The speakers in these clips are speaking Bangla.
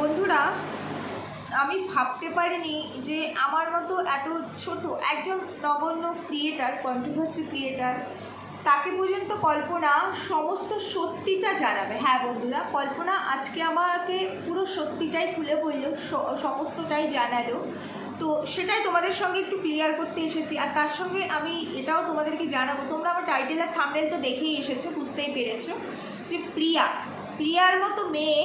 বন্ধুরা, আমি ভাবতে পারিনি যে আমার মতো এত ছোট একজন নগণ্য ক্রিয়েটার কন্ট্রোভার্সি ক্রিয়েটার তাকে পর্যন্ত কল্পনা সমস্ত সত্যিটা জানাবে। হ্যাঁ বন্ধুরা, কল্পনা আজকে আমাকে পুরো সত্যিটাই খুলে বলল সমস্তটাই জানালো। তো সেটাই তোমাদের সঙ্গে একটু ক্লিয়ার করতে এসেছি। আর তার সঙ্গে আমি এটাও তোমাদেরকে জানাব, তোমরা আমার টাইটেল আর থামনেল তো দেখেই এসেছ, বুঝতেই পেরেছ যে প্রিয়া। প্রিয়ার মতো মেয়ে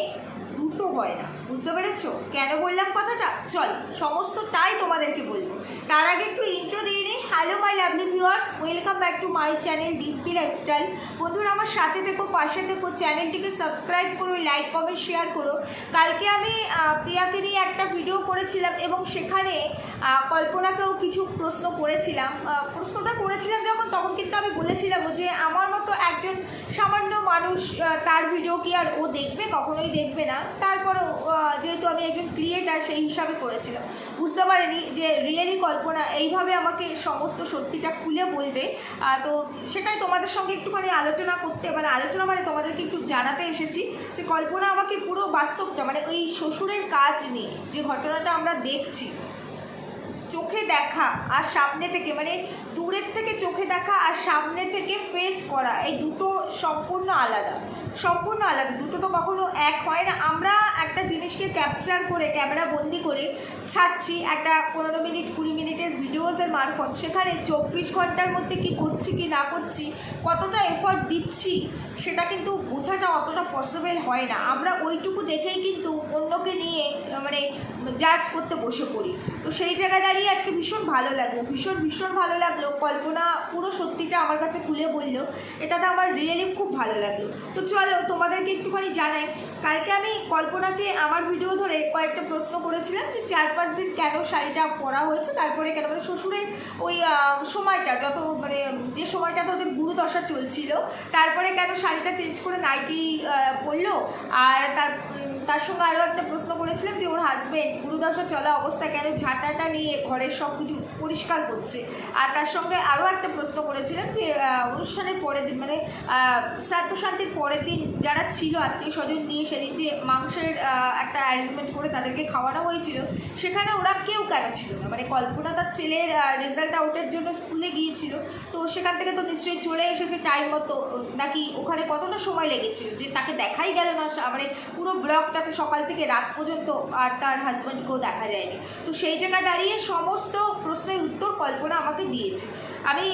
দুটো হয় না। বুঝতে পেরেছ? কেন বললাম কথাটা? চল সমস্তটাই তোমাদেরকে বলব। তার আগে একটু ইন্ট্রো দিয়ে নিই hello my lovely viewers welcome back to my channel DP lifestyle বন্ধুরা, আমার সাথে থেকো, পাশে থেকো, চ্যানেলটিকে সাবস্ক্রাইব করো লাইক কমেন্ট শেয়ার করো। কালকে আমি প্রিয়াকে নিয়ে একটা ভিডিও করেছিলাম এবং সেখানে কল্পনাকেও কিছু প্রশ্ন করেছিলাম। প্রশ্নটা করেছিলাম যখন, তখন কিন্তু আমি বলেছিলাম যে, আমার মতো একজন সামান্য মানুষ তার ভিডিও কি আর ও দেখবে? কখনোই দেখবে না। তারপরেও যেহেতু আমি একজন ক্রিয়েটার সেই হিসাবে করেছিলাম। বুঝতে পারিনি যে রিয়েলি কল্পনা, এইভাবে আমাকে সমস্ত সত্যিটা খুলে বলবে। তো সেটাই তোমাদের সঙ্গে একটুখানি আলোচনা করতে মানে আলোচনা মানে তোমাদেরকে একটু জানাতে এসেছি যে কল্পনা আমাকে পুরো বাস্তবটা মানে ওই শ্বশুরের কাজ নিয়ে যে ঘটনাটা আমরা দেখছি, চোখে দেখা আর সামনে থেকে মানে দূরের থেকে চোখে দেখা আর সামনে থেকে ফেস করা, এই দুটো সম্পূর্ণ আলাদা। সম্পূর্ণ আলাদা, দুটো তো কখনো এক হয় না। আমরা একটা জিনিসকে ক্যাপচার করে ক্যামেরা বন্দি করে ছাড়ছি একটা পনেরো মিনিট, কুড়ি মিনিটের ভিডিওসের মারফত। সেখানে চব্বিশ ঘণ্টার মধ্যে কি করছি, কি না করছি, কতটা এফর্ট দিচ্ছি, সেটা কিন্তু বোঝাটা অতটা পসিবল হয় না। আমরা ওইটুকু দেখেই কিন্তু অন্যকে নিয়ে মানে জাজ করতে বসে পড়ি। তো সেই জায়গায় দাঁড়িয়ে আজকে ভীষণ ভালো লাগল, ভীষণ ভীষণ ভালো লাগল। কল্পনা পুরো সত্যিটা আমার কাছে খুলে বলল। এটাটা আমার রিয়েলি খুব ভালো লাগল। তো চলো তোমাদেরকে একটুখানি জানাই। কালকে আমি কল্পনাকে আমার ভিডিও ধরে কয়েকটা প্রশ্ন করেছিলাম যে চার পাঁচ দিন কেন শাড়িটা পরা হয়েছে, তারপরে কেন মানে শ্বশুরের ওই সময়টা যত মানে যে সময়টা ওদের গুরুদশা চলছিল, তারপরে কেন শাড়িটা চেঞ্জ করে নাইটি পরলো, আর তার তার সঙ্গে আরও একটা প্রশ্ন করেছিলাম যে ওর হাজবেন্ড গুরুদশা চলা অবস্থায় কেন ঝাঁটাটা নিয়ে ঘরের সব কিছু পরিষ্কার করছে? আর তার সঙ্গে আরও একটা প্রশ্ন করেছিলাম যে অনুষ্ঠানের পরের দিন মানে আহ, শ্রাদ্ধ পরের দিন যারা ছিল আত্মীয় স্বজন নিয়ে সেদিন যে মাংসের একটা অ্যারেঞ্জমেন্ট করে তাদেরকে খাওয়ানো হয়েছিল সেখানে ওরা কেউ কেন ছিল না? মানে কল্পনা তার ছেলের রেজাল্ট আউটের জন্য স্কুলে গিয়েছিল তো সেখান থেকে তো নিশ্চয়ই চলে এসেছে টাইম মতো নাকি ওখানে কতটা সময় লেগেছিল যে তাকে দেখাই গেল না? মানে পুরো ব্লগটাতে সকাল থেকে রাত পর্যন্ত আর তার হাজব্যান্ডকেও দেখা যায়নি। তো সেই জায়গায় দাঁড়িয়ে সমস্ত প্রশ্নের উত্তর কল্পনা আমাকে দিয়েছে। আমি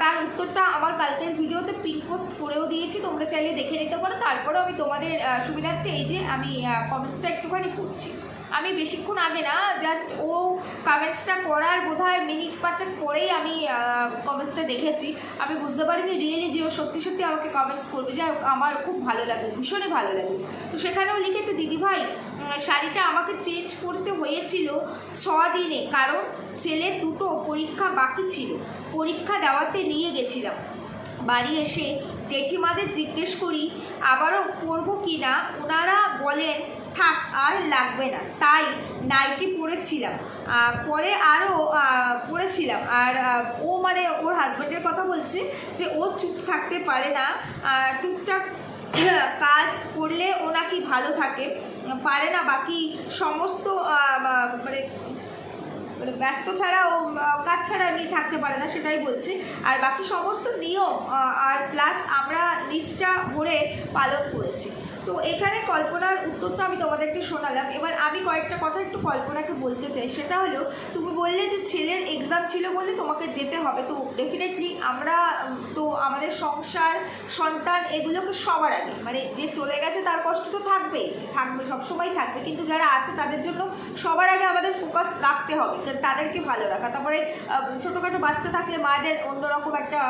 তার উত্তরটা আমার কালকের ভিডিওতে পিন পোস্ট করেও দিয়েছি, তোমরা চাইলে দেখে নিতে পারো। তারপরেও আমি তোমাদের সুবিধার্থে এই যে আমি কমেন্টসটা একটুখানি করছি আমি বেশিক্ষণ আগে না জাস্ট ও কমেন্টসটা করার বোধহয় মিনিট পাঁচেক পরেই আমি কমেন্টসটা দেখেছি। আমি বুঝতে পারিনি রিয়েলি যে ও সত্যি সত্যি আমাকে কমেন্টস করবে। হোক, আমার খুব ভালো লাগে, ভীষণই ভালো লাগে। তো সেখানেও লিখেছে দিদিভাই শাড়িটা আমাকে চেঞ্জ করতে হয়েছিল ছ দিনে কারণ ছেলের দুটো পরীক্ষা বাকি ছিল। পরীক্ষা দেওয়াতে নিয়ে গেছিলাম। বাড়ি এসে জেঠিমাদের জিজ্ঞেস করি, আবারও করব কি না ওনারা বলেন থাক, আর লাগবে না। তাই নাইটি পরেছিলাম। পরে আরও পরেছিলাম। আর ও মানে ওর হাজব্যান্ডের কথা বলছে যে ও চুপ থাকতে পারে না। টুকটাক কাজ করলে ও নাকি ভালো থাকে। পারে না, বাকি সমস্ত মানে মানে ব্যস্ত ছাড়া ও কাজ ছাড়া এমনি থাকতে পারে না, সেটাই বলছি। আর বাকি সমস্ত নিয়ম আর প্লাস আমরা নিষ্ঠা ভরে পালন করেছি। তো এখানে কল্পনার উত্তরটা আমি তোমাদেরকে শোনালাম। এবার আমি কয়েকটা কথা একটু কল্পনাকে বলতে চাই। সেটা হলো, তুমি বললে যে ছেলের এক্সাম ছিল বলে তোমাকে যেতে হবে। তো ডেফিনেটলি আমরা, তো আমাদের সংসার, সন্তান এগুলোকে সবার আগে। মানে যে চলে গেছে তার কষ্ট তো থাকবেই। থাকবে, সবসময় থাকবে। কিন্তু যারা আছে তাদের জন্য সবার আগে আমাদের ফোকাস রাখতে হবে। তাদেরকে ভালো রাখা। তারপরে ছোটোখাটো বাচ্চা থাকলে মায়েদের অন্যরকম একটা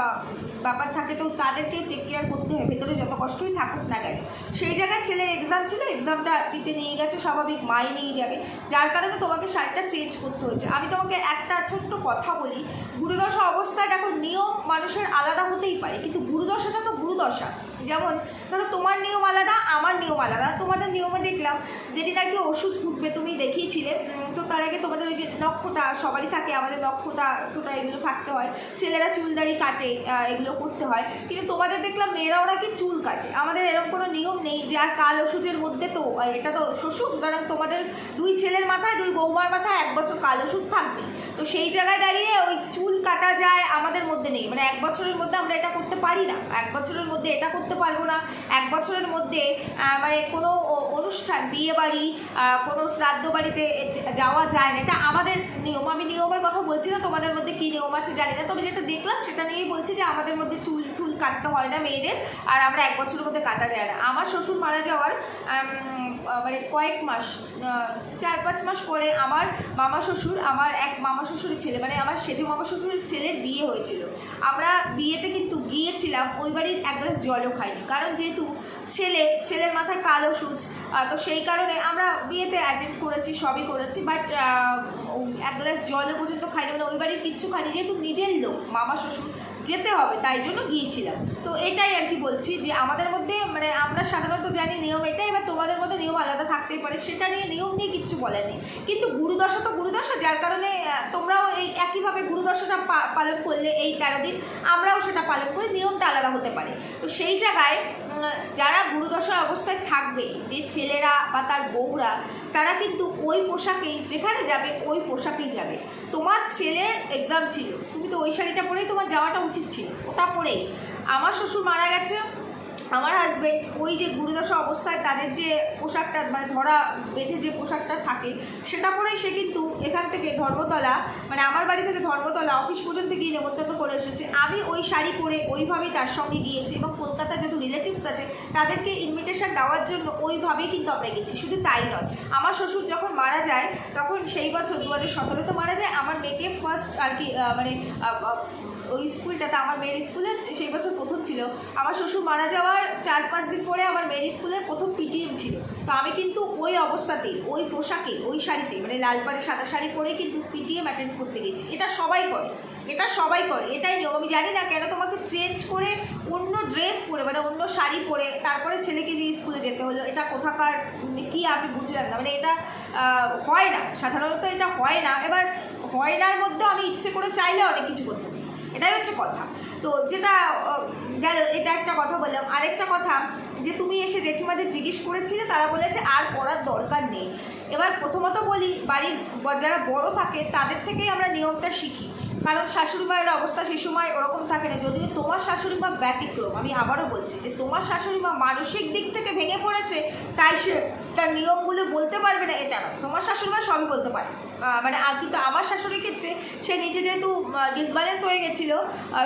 ব্যাপার থাকে, তো তাদেরকে টেক কেয়ার করতে হয়। ভেতরে যত কষ্টই থাকুক না কেন। সেই জায়গায় ছেলের এক্সাম ছিল এক্সামটা দিতে নিয়ে গেছে, স্বাভাবিক মাই নিয়ে যাবে। যার কারণে তোমাকে শাড়িটা চেঞ্জ করতে হয়েছে। আমি তোমাকে একটা ছোট্ট কথা বলি, গুরুদশা অবস্থায় দেখো, নিয়ম মানুষের আলাদা হতেই পারে, কিন্তু গুরুদশাটা তো গুরুদশা। যেমন, ধরো তোমার নিয়ম আলাদা আমার নিয়ম আলাদা তোমাদের নিয়মে দেখলাম যেদিন কি ওষুধ ফুটবে তুমি দেখিয়েছিলে তো তার আগে তোমাদের ওই যে নক্ষটা সবারই থাকে, আমাদের নক্ষটা টোটা এগুলো থাকতে হয়, ছেলেরা চুলদাড়ি কাটে এগুলো করতে হয়, কিন্তু তোমাদের দেখলাম মেয়েরাও নাকি চুল কাটে, আমাদের এরকম কোনো নিয়ম নেই যে আর কাল ওষুধের মধ্যে তো এটা তো শ্বশুর সুতরাং তোমাদের দুই ছেলের মাথায়, দুই বৌমার মাথায় এক বছর কাল ওষুধ থাকবে তো সেই জায়গায় দাঁড়িয়ে ওই চুল কাটা যায় আমাদের মধ্যে নেই। মানে এক বছরের মধ্যে আমরা এটা করতে পারি না। এক বছরের মধ্যে এটা করতে পারব না। এক বছরের মধ্যে মানে কোনো অনুষ্ঠান, বিয়ে বাড়ি কোনো শ্রাদ্ধ বাড়িতে যাওয়া যায় না। এটা আমাদের নিয়ম। আমি নিয়মের কথা বলছি না তোমাদের মধ্যে কী নিয়ম আছে জানি না। তবে যেটা দেখলাম সেটা নিয়েই বলছি যে আমাদের মধ্যে চুল টুল কাটতে হয় না মেয়েদের, আর আমরা এক বছরের মধ্যে কাটা যায় না। আমার শ্বশুর মারা যাওয়ার মানে কয়েক মাস চার পাঁচ মাস পরে আমার মামা শ্বশুর, আমার এক মামা শ্বশুরের ছেলে মানে আমার সেজু মামা শ্বশুরের ছেলের বিয়ে হয়েছিল। আমরা বিয়েতে কিন্তু গিয়েছিলাম, ওই বাড়ির এক গ্লাস জলও খাইনি। কারণ যেহেতু ছেলে, ছেলের মাথায় কালো সুচ তো সেই কারণে আমরা বিয়েতে অ্যাটেন্ড করেছি, সবই করেছি বাট এক গ্লাস জলও পর্যন্ত খাইনি মানে ওই বাড়ির কিচ্ছু খাইনি, যেহেতু নিজের লোক, মামা শ্বশুর যেতে হবে, তাই জন্য গিয়েছিলাম। তো এটাই আর কি বলছি যে আমাদের মধ্যে মানে আমরা সাধারণত জানি নিয়ম এটাই, এবার তোমাদের মধ্যে নিয়ম আলাদা থাকতেই পারে, সেটা নিয়ে নিয়ম নিয়ে কিচ্ছু বলেনি কিন্তু গুরুদশা তো গুরুদশা, যার কারণে তোমরাও এই একইভাবে গুরুদশাটা পালন করলে এই তেরো দিন, আমরাও সেটা পালন করি নিয়মটা আলাদা হতে পারে। তো সেই জায়গায় যারা গুরুদশা অবস্থায় থাকবে, যে ছেলেরা বা তার বউরা, তারা কিন্তু ওই পোশাকেই, যেখানে যাবে ওই পোশাকেই যাবে। তোমার ছেলের এক্সাম ছিল, তুমি তো ওই শাড়িটা পরেই তোমার যাওয়াটা উচিত ছিল, ওটা পরেই। আমার শ্বশুর মারা গেছে আমার হাজবেন্ড ওই যে গুরুদশা অবস্থায় তাদের যে পোশাকটা মানে ধরা বেঁধে যে পোশাকটা থাকে, সেটা পরেই সে কিন্তু এখান থেকে ধর্মতলা মানে আমার বাড়ি থেকে ধর্মতলা অফিস পর্যন্ত গিয়ে নেমন্তন্ন করে এসেছে। আমি ওই শাড়ি পরে ওইভাবেই তার সঙ্গে গিয়েছি এবং কলকাতার যেহেতু রিলেটিভস আছে, তাদেরকে ইনভিটেশন দেওয়ার জন্য ওইভাবেই কিন্তু আমরা গেছি। শুধু তাই নয়, আমার শ্বশুর যখন মারা যায়, তখন সেই বছর দু হাজার সতেরোতে মারা যায়, আমার মেয়েকে ফার্স্ট আর কি মানে ওই স্কুলটাতে, আমার মেয়ের স্কুলে সেই বছর প্রথম ছিল। আমার শ্বশুর মারা যাওয়ার চার পাঁচ দিন পরে আমার মেয়ের স্কুলে প্রথম পিটিএম ছিল। তো আমি কিন্তু ওই অবস্থাতেই, ওই পোশাকে, ওই শাড়িতে মানে লাল পাড়ে সাদা শাড়ি পরে কিন্তু পিটিএম অ্যাটেন্ড করতে গেছি। এটা সবাই করে, এটা সবাই করে, এটাই নিয়ম। আমি জানি না কেন তোমাকে চেঞ্জ করে অন্য ড্রেস পরে মানে অন্য শাড়ি পরে তারপরে ছেলেকে নিয়ে স্কুলে যেতে হলো। এটা কোথাকার কি আমি বুঝলাম না। মানে এটা হয় না। সাধারণত এটা হয় না। এবার হয় নার মধ্যে আমি ইচ্ছে করে চাইলে অনেক কিছু করতে এটাই হচ্ছে কথা। তো যেটা গেল, এটা একটা কথা বললাম। আরেকটা কথা, যে তুমি এসে জেঠিমাদের জিজ্ঞেস করেছিলে, তারা বলেছে আর পড়ার দরকার নেই। এবার প্রথমত বলি, বাড়ির যারা বড় থাকে, তাদের থেকেই আমরা নিয়মটা শিখি। কারণ শাশুড়ি মায়ের অবস্থা সেই সময় ওরকম থাকে না। যদিও তোমার শাশুড়ি মা ব্যতিক্রম, আমি আবারও বলছি যে তোমার শাশুড়ি মা মানসিক দিক থেকে ভেঙে পড়েছে, তাই সে তার নিয়মগুলো বলতে পারবে না, এটা নয়। তোমার শাশুড়ি মা সবই বলতে পারে। মানে কিন্তু আমার শাশুড়ির ক্ষেত্রে সে নিজে যেহেতু ডিসব্যালেন্স হয়ে গেছিল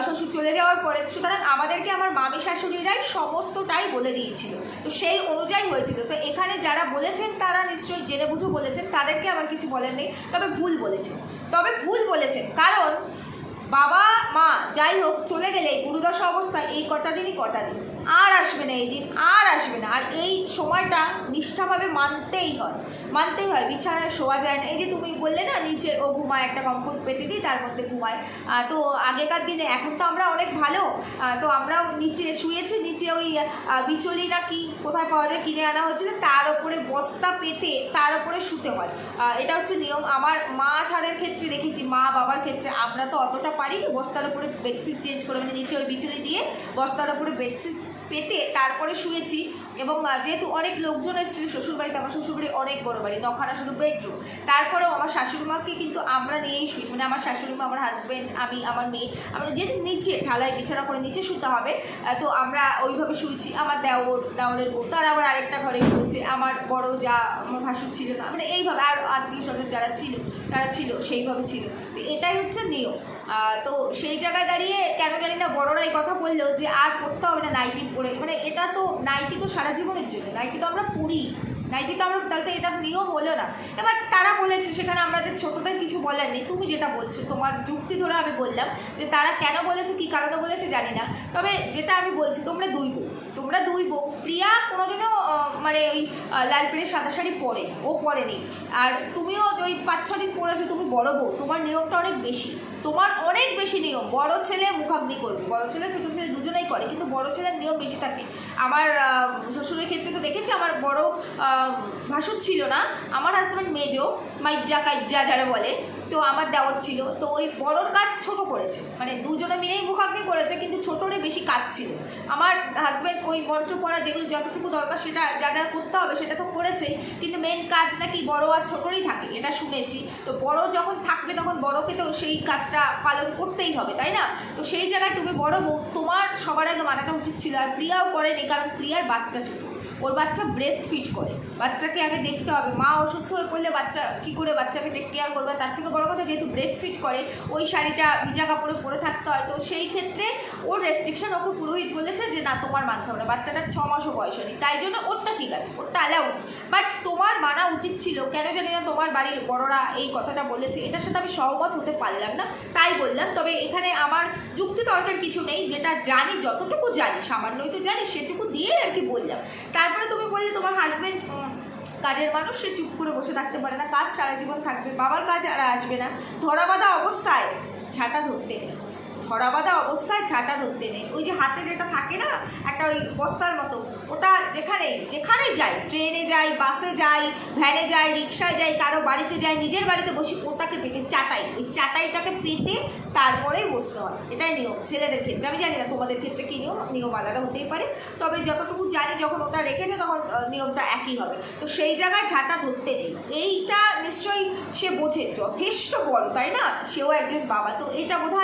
শ্বশুর চলে যাওয়ার পরে, সুতরাং আমাদেরকে আমার মামি শাশুড়িরাই সমস্তটাই বলে দিয়েছিল। তো সেই অনুযায়ী হয়েছিল। তো এখানে যারা বলেছেন, তারা নিশ্চয়ই জেনে বুঝে বলেছেন, তাদেরকে আমার কিছু বলেন নেই তবে ভুল বলেছেন তবে ভুল বলেছেন। কারণ বাবা, মা যাই হোক, চলে গেলে গুরুদশা অবস্থা এই কটা দিনই কটা দিন। আর আসবে না এই দিন, আর আসবে না। আর এই সময়টা নিষ্ঠাভাবে মানতেই হয়। মানতেই হয়, বিছানায় শোয়া যায় না। এই যে তুমি বললে না, নিচে ও ঘুমায়, একটা কমফোর্ট পেতে দিই তার মধ্যে ঘুমায়। তো আগেকার দিনে, এখন তো আমরা অনেক ভালো। তো আমরাও নিচে শুয়েছি, নিচে ওই বিচলি না কি কোথায় পাওয়া যায়, কিনে আনা হচ্ছে তার উপরে বস্তা পেতে তার উপরে শুতে হয়। এটা হচ্ছে নিয়ম। আমার মা ঠাদের ক্ষেত্রে দেখেছি, মা বাবার ক্ষেত্রে। আমরা তো অতটা পারি বস্তার উপরে বেডশিট চেঞ্জ করে মানে নিচে ওই বিচুলি দিয়ে বস্তার উপরে বেডশিট পেতে তারপরে শুয়েছি। এবং যেহেতু অনেক লোকজন এসেছিল, শ্বশুরবাড়িতে, আমার শ্বশুরবাড়ি অনেক বড় বাড়ি, নখানা শুধু বেডরুম তারপরেও আমার শাশুড়ি মাকে কিন্তু আমরা নিয়েই শুই। মানে আমার শাশুড়ি মা আমার হাজব্যান্ড আমি, আমার মেয়ে, আমরা যেহেতু নিচে, ঢালাই বিছানা করে নিচে শুতে হবে তো আমরা ওইভাবে শুয়েছি। আমার দেওর দেওয়ালের বউ, তারা আবার আরেকটা ঘরে শুয়েছে। আমার বড় যা আমার ভাসুর ছিল না। মানে এইভাবে আর আত্মীয় স্বজন যারা ছিল, তারা ছিল, সেইভাবে ছিল। তো এটাই হচ্ছে নিয়ম। তো সেই জায়গায় দাঁড়িয়ে কেন জানি না বড়রা এই কথা বলল যে আর পড়তে হবে না নাইটি পরে মানে এটা তো নাইটি তো সারা জীবনের জন্য। নাইটি তো আমরা পড়ি। নাইটি তো আমরা তাহলে এটা নিয়ম হলো না। এবার তারা বলেছে, সেখানে আমাদের ছোটদের কিছু বলার নেই। তুমি যেটা বলছো, তোমার যুক্তি ধরে আমি বললাম যে তারা কেন বলেছে, কি কারণে বলেছে জানি না। তবে যেটা আমি বলছি, তোমরা দুই বউ। তোমরা দুই বউ। প্রিয়া কোনোদিনও মানে ওই লাল পেড়ে সাদা শাড়ি পরে ও পরেনি আর তুমিও ওই পাঁচ ছ দিন পরেছো তুমি বড় বউ। তোমার নিয়মটা অনেক বেশি। তোমার অনেক বেশি নিয়ম। বড় ছেলে মুখাগ্নি করবে। বড় ছেলে, ছোটো ছেলে দুজনেই করে, কিন্তু বড় ছেলের নিয়ম বেশি থাকে। আমার শ্বশুরের ক্ষেত্রে তো দেখেছি, আমার বড় ভাসুর ছিল না, আমার হাজব্যান্ড মেজো মাইজা কাইজা যারা বলে, তো আমার দেওয়ার ছিল, তো ওই বড়োর কাজ ছোট করেছে। মানে দুজনে মিলেই মুখাগ্নি করেছে, কিন্তু ছোটরে বেশি কাজ ছিল। আমার হাজব্যান্ড ওই মন্ত্র পড়া যেগুলো যতটুকু দরকার, সেটা যা যা করতে হবে সেটা তো করেছেই, কিন্তু মেন কাজ নাকি বড় আর ছোটরই থাকে, এটা শুনেছি। তো বড় যখন থাকবে, তখন বড়কে তো সেই কাজটা পালন করতেই হবে, তাই না? তো সেই জায়গায় তুমি বড় তোমার সবার আগে মানাটা উচিত ছিল আর প্রিয়াও করেনি, কারণ প্রিয়ার বাচ্চা ছোট। ওর বাচ্চা ব্রেস্ট ফিট করে। বাচ্চাকে আগে দেখতে হবে। মা অসুস্থ হয়ে পড়লে বাচ্চা কী করে বাচ্চাকে টেক কেয়ার করবে? তার থেকে বড় কথা, যেহেতু ব্রেস্ট ফিট করে, ওই শাড়িটা ভিজা কাপড়ে পরে থাকতে হয়, তো সেই ক্ষেত্রে ওর রেস্ট্রিকশন ওকে পুরোহিত বলেছে যে না, তোমার মানতে হবে না। বাচ্চাটার ছ মাসও বয়স হয়নি। তাই জন্য ওরটা ঠিক আছে, ওরটা অ্যালাউড বাট তোমার মানা উচিত ছিল, কেন জানি না তোমার বাড়ির বড়রা এই কথাটা বলেছে। এটার সাথে আমি সহমত হতে পারলাম না, তাই বললাম। তবে এখানে আমার যুক্তি দরকার কিছু নেই, যেটা জানি, যতটুকু জানি, সামান্যই তো জানি, সেটুকু দিয়ে আর কি বললাম। তারপরে তুমি বললে তোমার হাজব্যান্ড কাজের মানুষ, সে চুপ করে বসে থাকতে পারে না। কাজ সারা জীবন থাকবে, বাবার কাজ আর আসবে না। ধরা বাঁধা অবস্থায় ঝাঁটা ধরতে। ধরা বাঁধা অবস্থায় ঝাঁটা ধরতে নেই। ওই যে হাতে যেটা থাকে না, একটা ওই বস্তার মতো, ওটা যেখানে যেখানেই যাই, ট্রেনে যাই, বাসে যাই, ভ্যানে যাই, রিক্সায় যাই, কারও বাড়িতে যাই, নিজের বাড়িতে বসি ওটাকে পেটে চাটাই। ওই চাটাইটাকে পেটে তারপরেই বসতে হয়। এটাই নিয়ম, ছেলেদের ক্ষেত্রে। আমি জানি না তোমাদের ক্ষেত্রে কী নিয়ম নিয়ম আলাদা হতেই পারে। তবে যতটুকু জানি, যখন ওটা রেখেছে, তখন নিয়মটা একই হবে। তো সেই জায়গায় ঝাঁটা ধরতে নেই। এইটা নিশ্চয়ই সে বোঝে, যথেষ্ট বড় তাই না? সেও একজন বাবা। তো এটা বোধ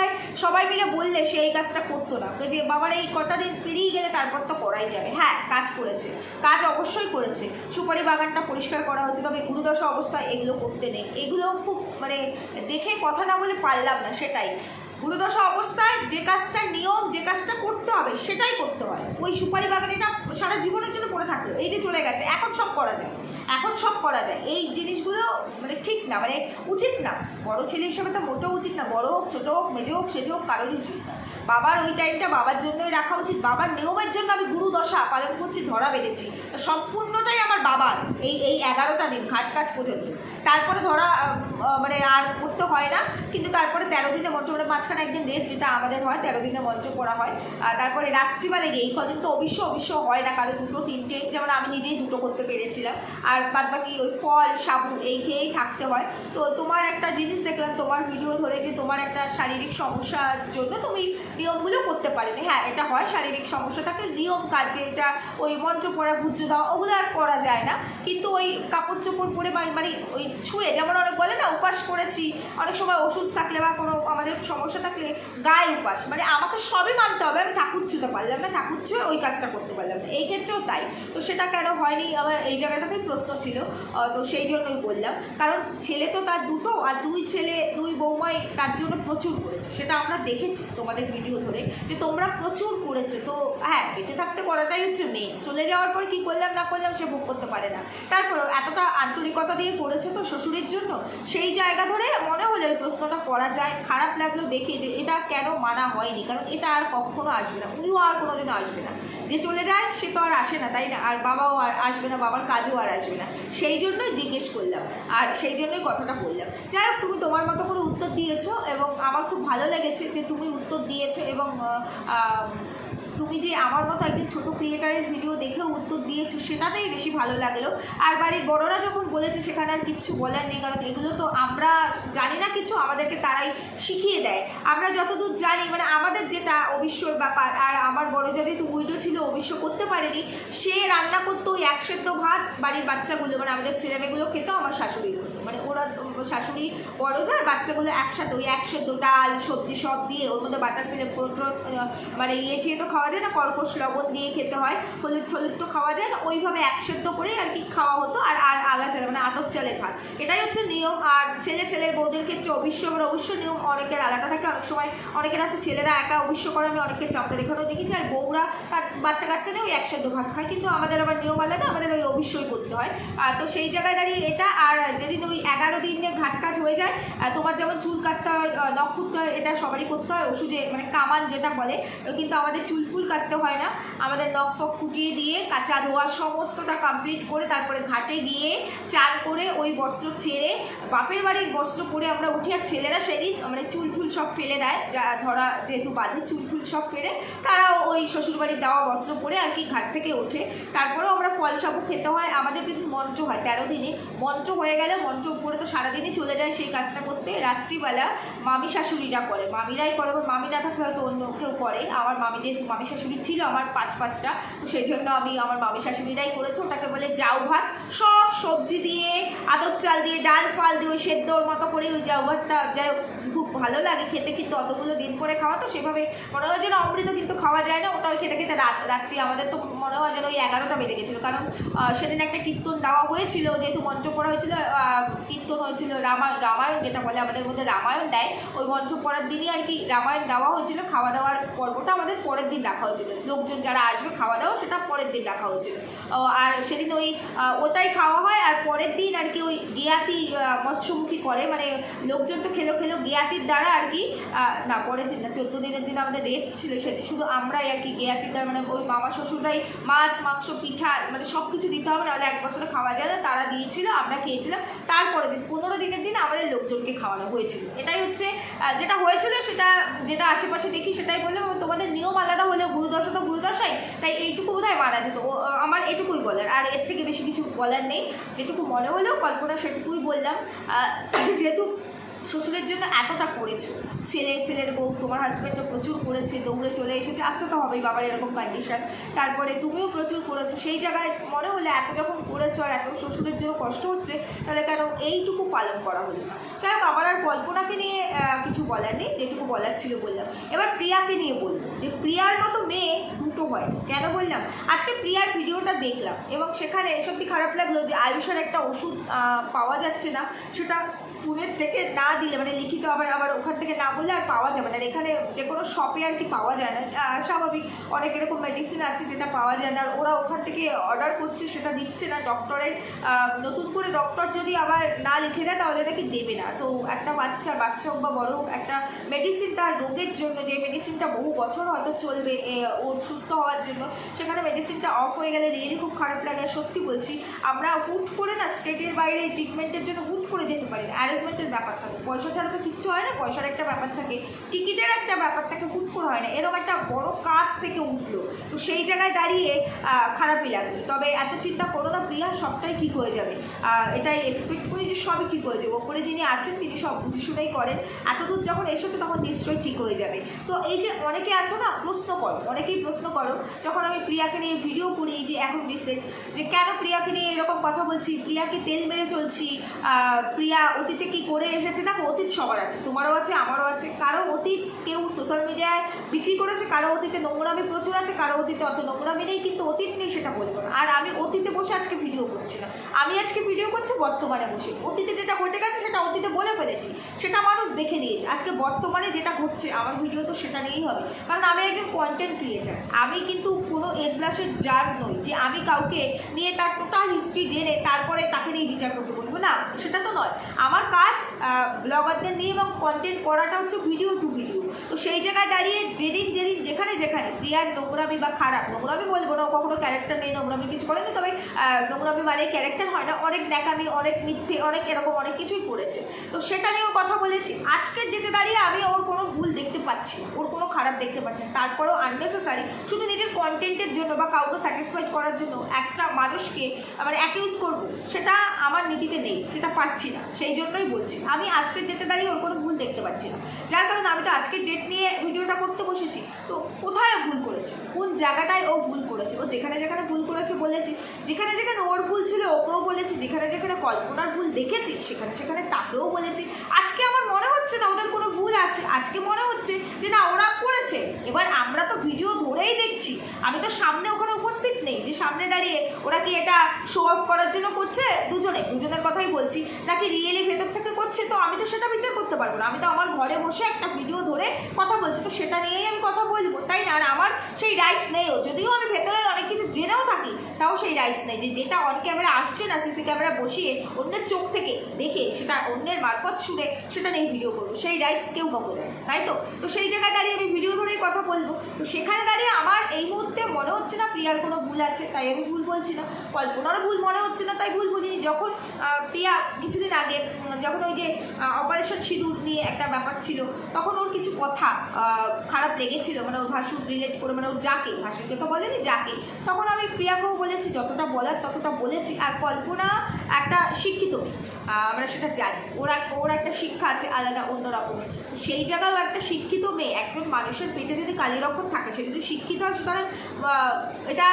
সবাই মিলে বললে সে এই কাজটা করতো না। যে, বাবার, এই কটা দিন পেরিয়ে গেলে তারপর তো করাই যাবে। হ্যাঁ কাজ করেছে। কাজ অবশ্যই করেছে। সুপারি বাগানটা পরিষ্কার করা হচ্ছে, তবে গুরুদশা অবস্থায় এগুলো করতে নেই। এগুলো খুব মানে দেখে কথা না বলে পারলাম না সেটাই। গুরুদশা অবস্থায় যে কাজটা নিয়ম, যে কাজটা করতে হবে, সেটাই করতে হয়। ওই সুপারি বাগানিটা সারা জীবনের জন্য পড়ে থাকল এই যে চলে গেছে, এখন সব করা যায়। এখন সব করা যায়। এই জিনিসগুলো মানে ঠিক না মানে উচিত না। বড় ছেলে হিসেবে তো মোটেও উচিত না। বড় হোক, ছোটো হোক, মেজে হোক, সেজে হোক, কারোরই উচিত না। বাবার ওই টাইমটা বাবার জন্যই রাখা উচিত। বাবার নিয়মের জন্য আমি গুরু দশা পালন করছি, ধরা বেঁধেছি। সম্পূর্ণটাই আমার বাবার। এই এই এগারোটা দিন, ঘাট কাজ পর্যন্ত। তারপরে ধরা মানে আর করতে হয় না। কিন্তু তারপরে তেরো দিনে মন্ত্র মানে মাঝখানে একদিন রেস্ট যেটা আমাদের হয়, তেরো দিনে মঞ্চ করা হয়। তারপরে রাত্রিবেলা এই কদিন তো অবশ্য অবশ্য হয় না কারও দুটো, তিনটে, যেমন আমি নিজেই দুটো করতে পেরেছিলাম। আর বাদ বাকি ওই ফল, সাবু, এই খেয়েই থাকতে হয়। তো তোমার একটা জিনিস দেখলাম, তোমার ভিডিও ধরে যে তোমার একটা শারীরিক সমস্যার জন্য তুমি নিয়মগুলো করতে পারেনি হ্যাঁ এটা হয় শারীরিক সমস্যা থাকে, নিয়ম কাজ এটা ওই মঞ্চ পড়া, ভুজ্য দেওয়া, ওগুলো আর করা যায় না। কিন্তু ওই কাপড় চোপড় পরে মানে মানে ওই ছুঁয়ে, যেমন অনেক বলে না উপাস করেছি। অনেক সময় ওষুধ থাকলে বা কোনো আমাদের সমস্যা থাকলে গায়ে উপাস। মানে আমাকে সবই মানতে হবে, আমি ঠাকুর ছুঁতে পারলাম না ঠাকুর ছুঁয়ে ওই কাজটা করতে পারলাম না। এই ক্ষেত্রেও তাই। তো সেটা কেন হয়নি? আমার এই জায়গাটাতেই প্রশ্ন ছিল। তো সেই জন্যই বললাম। কারণ ছেলে তো তার দুটো আর দুই ছেলে, দুই বৌমাই তার জন্য প্রচুর করেছে। সেটা আমরা দেখেছি তোমাদের ভিডিও ধরে যে তোমরা প্রচুর করেছ। তো হ্যাঁ বেঁচে থাকতে করাটাই হচ্ছে মেন চলে যাওয়ার পর কি করলাম, না করলাম সে ভোগ করতে পারে না। তারপর এতটা আন্তরিকতা দিয়ে করেছে তো শ্বশুরের জন্য সেই জায়গা ধরে মনে হলো এই প্রশ্নটা করা যায়, খারাপ লাগল দেখে যে এটা কেন মানা হয়নি, কারণ এটা আর কখনো আসবে না, উনিও আর কোনো কোনোদিনও আসবে না। যে চলে যায় সে তো আর আসে না, তাই না? আর বাবাও আর আসবে না, বাবার কাজও আর আসবে না। সেই জন্যই জিজ্ঞেস করলাম, আর সেই জন্যই কথাটা বললাম। যাই হোক, তুমি তোমার মতো করে উত্তর দিয়েছ এবং আমার খুব ভালো লেগেছে যে তুমি উত্তর দিয়েছ এবং তুমি যে আমার মতো একজন ছোটো ক্রিয়েটারের ভিডিও দেখে উত্তর দিয়েছ, সেটাতেই বেশি ভালো লাগল। আর বাড়ির বড়রা যখন বলেছে, সেখানে আর কিচ্ছু বলার নেই, কারণ এগুলো তো আমরা জানি না কিছু, আমাদেরকে তারাই শিখিয়ে দেয়। আমরা যতদূর জানি মানে আমাদের যেটা অবিশ্বর ব্যাপার, আর আমার বড় যেহেতু উইডো ছিল অবিশ্ব করতে পারেনি, সে রান্না করতো এক সেদ্ধ ভাত বাড়ির বাচ্চাগুলো মানে আমাদের ছেলেমেয়েগুলো খেতো, আমার শাশুড়ি মানে ওরা শাশুড়ি বড় যায় বাচ্চাগুলো একসাথে, ওই এক সেদ্ধ ডাল, সবজি সব দিয়ে ওর মধ্যে বাটার ফেলে পুরো মানে ইয়ে খেয়ে তো খাওয়া যায় না, কর্কশ লবণ দিয়ে খেতে হয়। হলুদ হলুদ তো খাওয়া যায় না, ওইভাবে এক সেদ্ধ করেই আর কি খাওয়া হতো, আর আর আলা চালে মানে আটক চালের ভাত। এটাই হচ্ছে নিয়ম, আর ছেলে ছেলের বউদের ক্ষেত্রে অবশ্য অবশ্য নিয়ম, অনেকের আলাদা থাকে, অনেক সময় অনেকের আছে, ছেলেরা একা অবশ্য করে, আমি অনেকের চাপটা দেখানো দেখেছি, আর বউরা তার বাচ্চা কাচ্চা নিয়েও এক সেদ্ধ ভাত খায়, কিন্তু আমাদের আবার নিয়ম আলাদা, আমাদের ওই অবশ্যই করতে হয়। আর তো সেই জায়গায় দাঁড়িয়ে এটা, আর যেদিন ওই এগারো দিনে ঘাট কাজ হয়ে যায়। তোমার যেমন চুল কাটতে হয় নখ খুঁড়তে হয়, এটা সবারই করতে হয়। ওষুধে মানে কামান যেটা বলে কিন্তু আমাদের চুল ফুল কাটতে হয় না। আমাদের নখ ফক ফুটিয়ে দিয়ে কাঁচা ধোয়া সমস্তটা কমপ্লিট করে তারপরে ঘাটে গিয়ে চান করে ওই বস্ত্র ছেড়ে, বাপের বাড়ির বস্ত্র পরে আমরা উঠি আর ছেলেরা সেদিন মানে চুল ফুল সব ফেলে দেয়। যা ধরা যেহেতু বাঁধে, চুল ফুল সব ফেলে, তারাও ওই শ্বশুরবাড়ির দেওয়া বস্ত্র পরে আর কি ঘাট থেকে ওঠে। তারপরেও আমরা ফল সাবু খেতে হয়। আমাদের যদি মঞ্চ হয়, তেরো দিনে মঞ্চ হয়ে গেলে মঞ্চ উপরে তো সারাদিনই চলে যায় সেই কাজটা করতে। রাত্রিবেলা মামি শাশুড়িরা করে। মামিরাই করে মামি না থাকলে হয়তো অন্য কেউ করে। আমার মামি যেহেতু মামি শাশুড়ি ছিল আমার পাঁচ পাঁচটা। তো সেই জন্য আমি আমার মামি শাশুড়িরাই করেছে। ওটাকে বলে জাউ ভাত। সব সবজি দিয়ে, আদর চাল দিয়ে, ডাল ফাল দিয়ে, ওই সেদ্ধর মতো করে ওই জাউ ভাতটা যাই খুব ভালো লাগে খেতে। কিন্তু অতগুলো দিন পরে খাওয়া তো সেভাবে মনে হয় যেন অমৃত কিন্তু খাওয়া যায় না। ওটা খেতে খেতে রাত, রাত্রি আমাদের তো মনে হয় যেন ওই এগারোটা বেজে গেছিল। কারণ সেদিন একটা কীর্তন দেওয়া হয়েছিল, যেহেতু মঞ্চ পড়া হয়েছিল কীর্তন হয়েছিল রামায়ণ রামায়ণ যেটা বলে আমাদের মধ্যে রামায়ণ দেয়, ওই মঞ্চ পড়ার দিনই আর কি রামায়ণ দেওয়া হয়েছিল। খাওয়া দাওয়ার পর্বটা আমাদের পরের দিন রাখা হয়েছিল। লোকজন যারা আসবে খাওয়া দাওয়া, সেটা পরের দিন রাখা হয়েছিল। আর সেদিন ওই ওটাই খাওয়া হয়, আর পরের দিন আর কি ওই গিয়াতি মৎস্যমুখী করে মানে লোকজন তো খেলো খেলো গিয়াতির দ্বারা আর কি না, পরের দিন না, চোদ্দ দিনের দিন আমাদের রেস্ট ছিল সেদিন। শুধু আমরাই আর কি গিয়াতির দ্বারা মানে ওই মামা শ্বশুররাই মাছ, মাংস, পিঠা মানে সব কিছু দিতে হবে, নাহলে এক বছরে খাওয়া যায় না। তারা দিয়েছিল, আমরা খেয়েছিলাম। তারপরে দিন, পনেরো দিনের দিন আমাদের লোকজনকে খাওয়ানো হয়েছিল। এটাই হচ্ছে যেটা হয়েছিল সেটা, যেটা আশেপাশে দেখি সেটাই বললাম তোমাদের নিয়ম আলাদা হলেও গুরুদশা তো গুরুদশাই তাই এইটুকু বোধহয় মারা যেত। আমার এটুকুই বলার, আর এর থেকে বেশি কিছু বলার নেই। যেটুকু মনে হলেও কল্পনা সেটুকুই বললাম। যেহেতু শ্বশুরের জন্য এতটা করেছ। ছেলে, ছেলের বউ, তোমার হাজব্যান্ডও প্রচুর করেছে, দৌড়ে চলে এসেছে, আসতে তো হবেই বাবার এরকম কন্ডিশন তারপরে তুমিও প্রচুর করেছ, সেই জায়গায় মনে হলে এত যখন করেছ আর এত শ্বশুরের জন্য কষ্ট হচ্ছে, তাহলে কেন এইটুকু পালন করা হলো না? যাই আমার আর কল্পনাকে নিয়ে কিছু বলার নেই, যেটুকু বলার ছিল বললাম। এবার প্রিয়াকে নিয়ে বলব যে প্রিয়ার মতো মেয়ে দুটো হয় কেন বললাম? আজকে প্রিয়ার ভিডিওটা দেখলাম এবং সেখানে সত্যি খারাপ লাগল যে আয়ুষের একটা ওষুধ পাওয়া যাচ্ছে না, সেটা পুনের থেকে না দিলে মানে লিখিত আবার আবার ওখান থেকে না বলে আর পাওয়া যাবে না। এখানে যে কোনো শপে আর কি পাওয়া যায় না। স্বাভাবিক অনেক এরকম মেডিসিন আছে যেটা পাওয়া যায় না। ওরা ওখান থেকে অর্ডার করছে সেটা দিচ্ছে না। ডক্টরের নতুন করে ডক্টর যদি আবার না লিখে দেয় তাহলে নাকি দেবে না? তো একটা বাচ্চা বাচ্চা হোক বা বড় একটা মেডিসিন তার রোগের জন্য যে মেডিসিনটা বহু বছর হয়তো চলবে এ, ও সুস্থ হওয়ার জন্য সেখানে মেডিসিনটা অফ হয়ে গেলে রিয়েলি খুব খারাপ লাগে। সত্যি বলছি আমরা হুট করে না স্টেটের বাইরে ট্রিটমেন্টের জন্য করে যেতে পারি। অ্যারেঞ্জমেন্টের ব্যাপার থাকে। পয়সা ছাড়া তো কিচ্ছু হয় না, পয়সার একটা ব্যাপার থাকে। টিকিটের একটা ব্যাপার থাকে, হুট করে হয় না। এরকম একটা বড় কাজ থেকে উঠল। তো সেই জায়গায় দাঁড়িয়ে খারাপই লাগবে তবে এত চিন্তা করো না প্রিয়া, সবটাই ঠিক হয়ে যাবে। এটাই এক্সপেক্ট করি যে সবই ঠিক হয়ে যাবে। ওপরে যিনি আছেন, তিনি সব বুঝে শুনেই করেন। এতদূর যখন এসেছে, তখন নিশ্চয়ই ঠিক হয়ে যাবে। তো এই যে অনেকে আছে না, প্রশ্ন করো। অনেকেই প্রশ্ন করো। যখন আমি প্রিয়াকে নিয়ে ভিডিও করি যে এখন রিসেন্ট যে কেন প্রিয়াকে নিয়ে এরকম কথা বলছি? প্রিয়াকে তেল মেরে চলছি। প্রিয়া অতীতে কি করে এসেছে? দেখো, অতীত সবার আছে, তোমারও আছে, আমারও আছে। কারও অতীত কেউ সোশ্যাল মিডিয়ায় বিক্রি করেছে, কারও অতীতে নোংরামি প্রচুর আছে, কারও অতীতে অত নোংরামি নেই, কিন্তু অতীত নেই সেটা বলব না আর আমি অতীতে বসে আজকে ভিডিও করছি না। আমি আজকে ভিডিও করছি বর্তমানে বসে। অতীতে যেটা ঘটে গেছে, সেটা অতীতে বলে ফেলেছি। সেটা মানুষ দেখে নিয়েছে। আজকে বর্তমানে যেটা ঘটছে, আমার ভিডিও তো সেটা নিয়েই হবে। কারণ আমি একজন কন্টেন্ট ক্রিয়েটার আমি কিন্তু কোনো এজলাসের জাজ নই যে আমি কাউকে নিয়ে তার টোটাল হিস্ট্রি জেনে তারপরে তাকে নিয়ে বিচার করতে বলব। না, সেটা নয়। আমার কাজ ব্লগারদের নিয়ে এবং কন্টেন্ট করাটা হচ্ছে ভিডিও টু ভিডিও তো সেই জায়গায় দাঁড়িয়ে যেদিন যেদিন, যেখানে যেখানে, প্রিয়ার নোংরামি বা খারাপ, নোংরামি বলব না, কখনো ক্যারেক্টার নেই নোংরামি কিছু করেনি, তবে নোংরামি মানে ক্যারেক্টার হয় না, অনেক দেখামি অনেক মিথ্যে, অনেক এরকম অনেক কিছুই করেছে। তো সেটা নিয়েও কথা বলেছি। আজকের ডেটে দাঁড়িয়ে আমি ওর কোনো ভুল দেখতে পাচ্ছি ওর কোনো খারাপ দেখতে পাচ্ছি না। তারপরেও আননেসেসারি শুধু নিজের কন্টেন্টের জন্য বা কাউকে স্যাটিসফাইড করার জন্য একটা মানুষকে মানে অ্যাকিউজ করব, সেটা আমার নীতিতে নেই, সেটা পাচ্ছি না, সেই জন্যই বলছি। আমি আজকের ডেটে দাঁড়িয়ে ওর কোনো ভুল দেখতে পাচ্ছি না। যার কারণে আমি তো আজকের ডেট নিয়ে ভিডিওটা করতে বসেছি। তো কোথায় ভুল করেছে? কোন জায়গাটায় ও ভুল করেছে? ও যেখানে যেখানে ভুল করেছে বলেছি, যেখানে যেখানে ওর ভুল ছিল ওকেও বলেছি, যেখানে যেখানে কল্পনার ভুল দেখেছি, সেখানে সেখানে তাকেও বলেছি। আজকে আমার মনে হচ্ছে না ওদের কোনো ভুল আছে। আজকে মনে হচ্ছে যে না, ওরা করেছে। এবার আমরা তো ভিডিও ধরেই দেখছি। আমি তো সামনে ওখানে উপস্থিত নেই, যে সামনে দাঁড়িয়ে ওরা কি এটা শো অফ করার জন্য করছে? দুজনে, দুজনের কথাই বলছি। নাকি রিয়েলি ভেতর থেকে করছে? তো আমি তো সেটা বিচার করতে পারব না। আমি তো আমার ঘরে বসে একটা ভিডিও ধরে কথা বলছি, তো সেটা নিয়েই আমি কথা বলব, তাই না? আর আমার সেই রাইটস নেইও যদিও আমি ভেতরের অনেক কিছু জেনেও থাকি, তাও সেই রাইটস নেই যে যেটা অন ক্যামেরা আসছে না সিসি ক্যামেরা বসিয়ে অন্যের চোখ থেকে দেখে সেটা অন্যের মারফত শুনে সেটা নিয়ে ভিডিও করব। সেই রাইটস কেউ কাউকে দেয় তাই তো? তো সেই জায়গায় দাঁড়িয়ে আমি ভিডিও ধরেই কথা বলব। তো সেখানে দাঁড়িয়ে আমার এই মুহূর্তে মনে হচ্ছে না প্রিয়ার কোনো ভুল আছে, তাই আমি ভুল বলছি না। কল্পনারও ভুল মনে হচ্ছে না, তাই ভুল বলিনি। যখন প্রিয়া কিছুদিন আগে যখন ওই যে অপারেশন সিঁদুর নিয়ে একটা ব্যাপার ছিল, তখন ওর কিছু কথা খারাপ লেগেছিল মানে ওর ভাসুর রিলেট করে মানে ওর যাকে, ভাসুরকে তো বলেনি, যাকে, তখন আমি প্রিয়াকেও বলেছি, যতটা বলার ততটা বলেছি। আর কল্পনা একটা শিক্ষিত আমরা সেটা জানি। ওরা ওর একটা শিক্ষা আছে আলাদা অন্য রকমের সেই জায়গায়ও একটা শিক্ষিত মেয়ে, একজন মানুষের পেটে যদি কালিরক্ষণ থাকে, সে যদি শিক্ষিত হয়, সুতরাং এটা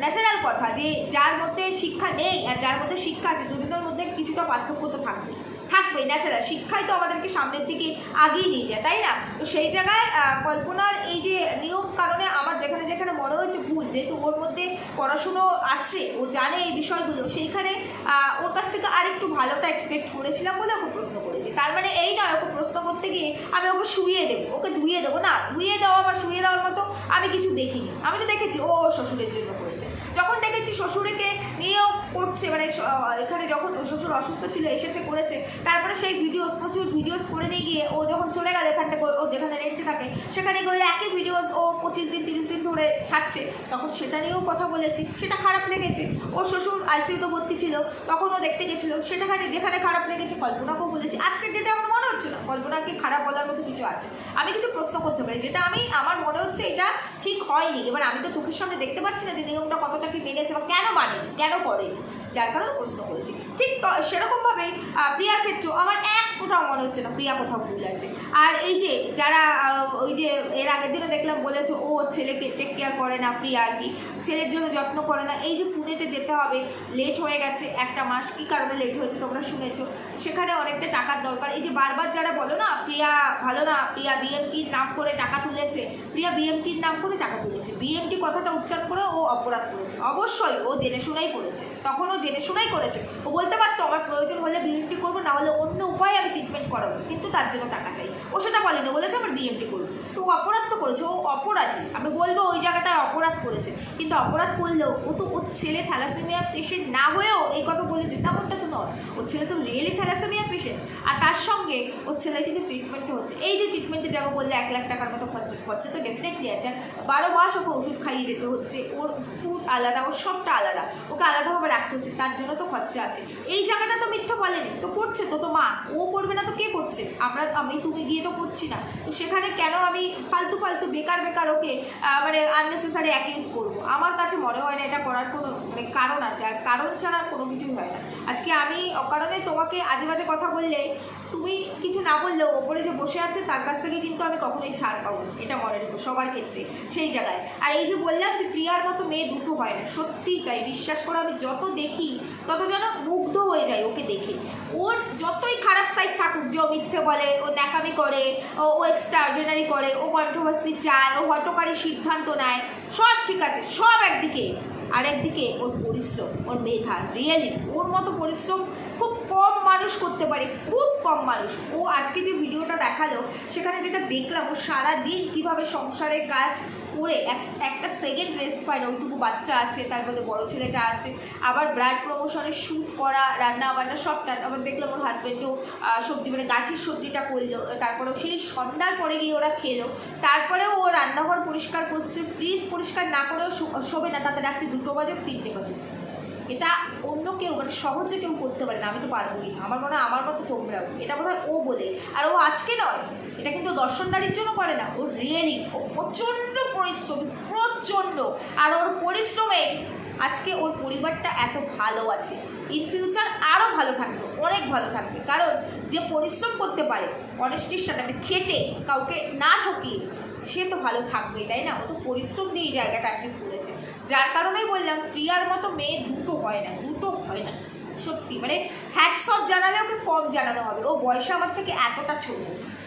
ন্যাচারাল কথা যে যার মধ্যে শিক্ষা নেই আর যার মধ্যে শিক্ষা আছে, দুজনের মধ্যে কিছুটা পার্থক্য তো থাকবে থাকবে ন্যাচারাল শিক্ষাই তো আমাদেরকে সামনের দিকে আগিয়ে নিয়ে যায়, তাই না? তো সেই জায়গায় কল্পনার এই যে নিয়ম কারণে আমার যেখানে যেখানে মনে হয়েছে ভুল, যেহেতু ওর মধ্যে পড়াশুনো আছে, ও জানে এই বিষয়গুলো, সেইখানে ওর কাছ থেকে আরেকটু ভালোটা এক্সপেক্ট করেছিলাম বলে ওকে প্রশ্ন করেছি। তার মানে এই নয়, ওকে প্রশ্ন করতে গিয়ে আমি ওকে শুইয়ে দেবো, ওকে ধুয়ে দেবো। না ধুয়ে দেওয়া বা শুয়ে দেওয়ার মতো আমি কিছু দেখিনি। আমি তো দেখেছি, ও শ্বশুরের জন্য করেছে। যখন দেখেছি শ্বশুরকে নিয়েও করছে মানে এখানে যখন শ্বশুর অসুস্থ ছিল, এসেছে, করেছে, তারপরে সেই ভিডিওস প্রচুর ভিডিওস করে নিয়ে গিয়ে ও যখন চলে গেল এখান থেকে ও যেখানে রেন্টে থাকে, সেখানে গিয়ে একই ভিডিওস ও পঁচিশ দিন, তিরিশ দিন ধরে ছাড়ছে। তখন সেটা নিয়েও কথা বলেছি, সেটা খারাপ লেগেছে। ওর শ্বশুর আইসিইউতে ভর্তি ছিল, তখন ও দেখতে গেছিল সেটাখানে যেখানে খারাপ লেগেছে, কল্পনাকেও বলেছি। আজকের ডেটে আমার মনে না কল্পনার কি খারাপ বলার মতো কিছু আছে? আমি কিছু প্রশ্ন করতে পারি, যেটা আমি, আমার মনে হচ্ছে এটা ঠিক হয়নি। এবার আমি তো চোখের সামনে দেখতে পাচ্ছি না যে নিয়মটা কতটা কি মেনেছে বা কেন মানেনি, কেন করেনি। যার কারণে প্রশ্ন করেছি। ঠিক সেরকমভাবেই প্রিয়ার ক্ষেত্রেও আমার এক মনে হচ্ছে না, প্রিয়া কোথাও ভুল আছে। আর এই যে যারা ওই যে এর আগের দিনও দেখলাম বলেছে, ও, ছেলেকে টেক কেয়ার করে না প্রিয়া আর কি, ছেলের জন্য যত্ন করে না। এই যে পুনেতে যেতে হবে লেট হয়ে গেছে একটা মাস, কী কারণে লেট হয়েছে তোমরা শুনেছো? সেখানে অনেকটা টাকার দরকার। এই যে বারবার যারা বলো না, প্রিয়া ভালো না, প্রিয়া বিএমটির নাম করে টাকা তুলেছে। প্রিয়া বিএমটির নাম করে টাকা তুলেছে। বিএমটি কথাটা উচ্চারণ করে ও অপরাধ করেছে। অবশ্যই ও জেনে শুনেই করেছে। তখন ও জেনে শুনেই করেছে। ও বলতে পারতো, আমার প্রয়োজন হলে বিএমটি করব, না হলে অন্য উপায়ে আমি ট্রিটমেন্ট করাবো, কিন্তু তার জন্য টাকা চাই। ও সেটা বলেনি, বলেছে আমার বিএমটি করব তো ও অপরাধ তো করেছে, ও অপরাধী। আমি বলব ওই জায়গাটায় অপরাধ করেছে, কিন্তু অপরাধ করলেও ও তো ওর ছেলে থ্যালাসেমিয়া পেশেন্ট না হয়েও এই কথা বলেছে, তেমনটা তো নয়। ওর ছেলে তো রিয়েলি থ্যালাসেমিয়া পেশেন্ট। আর তার সঙ্গে ওর ছেলে কিন্তু ট্রিটমেন্ট হচ্ছে। এই যে ট্রিটমেন্টে যাব বললে এক লাখ টাকার মতো খরচা খরচা তো ডেফিনেটলি আছে। বারো মাস ওকে ওষুধ খাইয়ে যেতে হচ্ছে, ওর ফুড আলাদা, ওর সবটা আলাদা। ওকে আলাদাভাবে রাখতে হচ্ছে, তার জন্য তো খরচা আছে। এই জায়গাটা তো মিথ্যা বলেনি, তো করছে তো তো মা, ও করবে না তো কে করছে? আমরা, আমি, তুমি গিয়ে তো করছি না। তো সেখানে কেন আমি ফালতু ফালতু বেকার বেকার ওকে মানে আননেসেসারি অ্যাকিউজ করব? আমার কাছে মনে হয় না এটা করার কোনো মানে কারণ আছে, আর কারণ ছাড়া কোনো কিছুই হয় না। আজকে আমি অকারণে তোমাকে আজে বাজে কথা বললে, তুমি কিছু না বললেও ওপরে যে বসে আছে, তার কাছ থেকে কিন্তু আমি কখনোই ছাড় পাবো এটা মনে রেখো, সবার ক্ষেত্রে, সেই জায়গায়। আর এই যে বললাম যে প্রিয়ার মতো মেয়ে দুটো হয় না, সত্যি তাই বিশ্বাস করো, আমি যত দেখি, তত যেন মুগ্ধ হয়ে যায় ওকে দেখে। ওর যতই খারাপ সাইড থাকুক, যে ও মিথ্যে বলে, ও ন্যাকামি করে, ও ও এক্সট্রা অর্ডিনারি করে, ও কন্ট্রোভার্সি চায়, ও হটকারী সিদ্ধান্ত নেয়, সব ঠিক আছে, সব একদিকে। আর একদিকে ওর পরিশ্রম ওর মেধা। রিয়েলি ওর মতো পরিশ্রম খুব কম মানুষ করতে পারে, খুব কম মানুষ। ও আজকে যে ভিডিওটা দেখাল, সেখানে যেটা দেখলাম, ও সারাদিন কীভাবে সংসারের কাজ করে এক, একটা সেকেন্ড রেস্ট পায় না। ওইটুকু বাচ্চা আছে, তারপরে বড়ো ছেলেটা আছে, আবার ব্রাড প্রমোশনের শ্যুট করা, রান্না বান্না সবটা, আবার দেখলাম ওর হাজব্যান্ডও সবজি মানে গাঠির সবজিটা করল তারপরে সেই সন্ধ্যার পরে গিয়ে ওরা খেলো। তারপরেও ও রান্নাঘর পরিষ্কার করছে ফ্রিজ পরিষ্কার না করেও শোবে না, তাতে রাত্রি দুটো বাজে, তিনটে বাজে। এটা অন্য কেউ মানে সহজে কেউ করতে পারে না, আমি তো পারবোই না আমার মনে হয় আমার মতো তোমরাও। এটা মনে হয় ও বলে। আর ও আজকে নয়, এটা কিন্তু দর্শনদারির জন্য করে না। ও রিয়েলি, ও প্রচণ্ড পরিশ্রম, প্রচণ্ড। আর ওর পরিশ্রমে আজকে ওর পরিবারটা এত ভালো আছে। ইন ফিউচার আরও ভালো থাকবে, অনেক ভালো থাকবে। কারণ যে পরিশ্রম করতে পারে অনেস্টির সাথে মানে খেটে, কাউকে না ঠকিয়ে, সে তো ভালো থাকবেই, তাই না? ও তো পরিশ্রম দিয়ে জায়গাটা অ্যাচিভ করেছে যার কারণেই বললাম প্রিয়ার মতো মেয়ে দুটো হয় না দুটো হয় না সত্যি। মানে হ্যাটস অফ জানালে ওকে কম জানানো হবে। ও বয়সে আমার থেকে এতটা ছোট।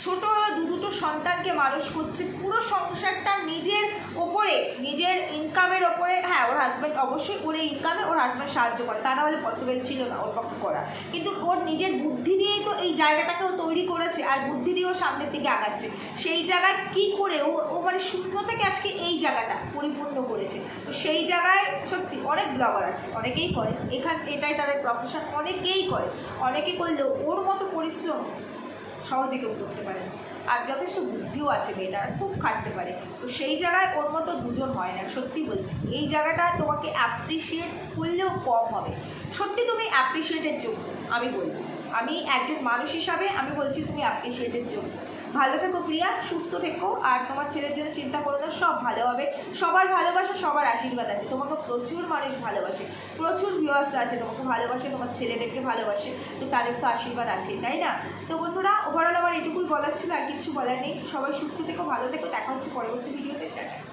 ছোট দু দুটো সন্তানকে মানুষ করছে পুরো সংসারটা নিজের ওপরে, নিজের ইনকামের ওপরে হ্যাঁ ওর হাজব্যান্ড অবশ্যই ওর ইনকামে ওর হাজব্যান্ড সাহায্য করে। তা নাহলে পসিবল ছিল না ওর পক্ষে করা। কিন্তু ওর নিজের বুদ্ধি দিয়েই তো এই জায়গাটাকেও তৈরি করেছে আর বুদ্ধি দিয়েও সামনের দিকে আগাচ্ছে। সেই জায়গায় কি করে ও ও মানে শূন্য থেকে আজকে এই জায়গাটা পরিপূর্ণ করেছে। তো সেই জায়গায় সত্যি অনেক ব্লগার আছে, অনেকেই করে। এখান, এটাই তাদের প্রফেশন অনেকেই করে। অনেকে করলেও ওর মতো পরিশ্রম সহজে কেউ করতে পারে। আর যথেষ্ট বুদ্ধিও আছে মেয়েটার খুব খাটতে পারে। তো সেই জায়গায় ওর মতো দুজন হয় না, সত্যি বলছি। এই জায়গাটা তোমাকে অ্যাপ্রিসিয়েট করলেও কম হবে। সত্যি তুমি অ্যাপ্রিসিয়েটের যোগ্য, আমি বলব। আমি একজন মানুষ হিসাবে আমি বলছি তুমি অ্যাপ্রিসিয়েটের যোগ্য। ভালো থেকো প্রিয়া, সুস্থ থেকো। আর তোমার ছেলের জন্য চিন্তা করো না, সব ভালো হবে। সবার ভালোবাসা, সবার আশীর্বাদ আছে। তোমাকে প্রচুর মানুষ ভালোবাসে। প্রচুর ভিউয়ার্স আছে তোমাকে ভালোবাসে, তোমার ছেলেদেরকে ভালোবাসে। তো তাদের তো আশীর্বাদ আছে, তাই না? তো বন্ধুরা ওভারঅল আমার এটুকুই বলার ছিল, আর কিছু বলার নেই। সবাই সুস্থ থেকো, ভালো থেকো। দেখা হচ্ছে পরবর্তী ভিডিওতে টাটা।